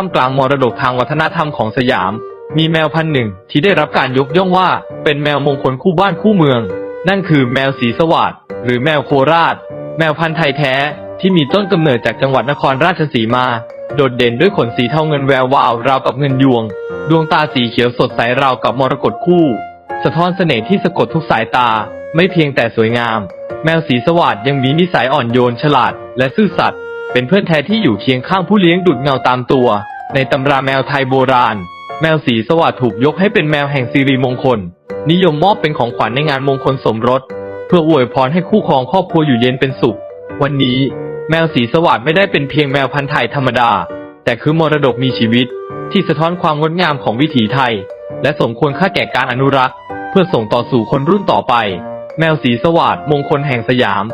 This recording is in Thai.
ท่ามกลางมรดกทางวัฒนธรรมของสยาม มีแมวพันหนึ่งที่ได้รับการยกย่องว่า เป็นแมวมงคลคู่บ้านคู่เมือง นั่นคือแมวสีสวัสดหรือแมวโคราช แมวพันธุ์ไทยแท้ที่มีต้นกำเนิดจากจังหวัดนครราชสีมา โดดเด่นด้วยขนสีเทาเงินแวววาวราวกับเงินยวง ดวงตาสีเขียวสดใสราวกับมรกตคู่ สะท้อนเสน่ห์ที่สะกดทุกสายตา ไม่เพียงแต่สวยงาม แมวสีสวัสดยังมีนิสัยอ่อนโยนฉลาด และซื่อสัตย์ เป็นเพื่อนแท้ที่อยู่เคียงข้างผู้เลี้ยงดุดเงาตามตัว ในตำราแมวไทยโบราณ แมวสีสวัสดถูกยกให้เป็นแมวแห่งสิริมงคล นิยมมอบเป็นของขวัญในงานมงคลสมรส เพื่ออวยพรให้คู่ครองครอบครัวอยู่เย็นเป็นสุข วันนี้แมวสีสวัสดไม่ได้เป็นเพียงแมวพันธุ์ไทยธรรมดา แต่คือมรดกมีชีวิต ที่สะท้อนความงดงามของวิถีไทย และสมควรค่าแก่การอนุรักษ์ เพื่อส่งต่อสู่คนรุ่นต่อไป แมวสีสวัสดมงคลแห่งสยาม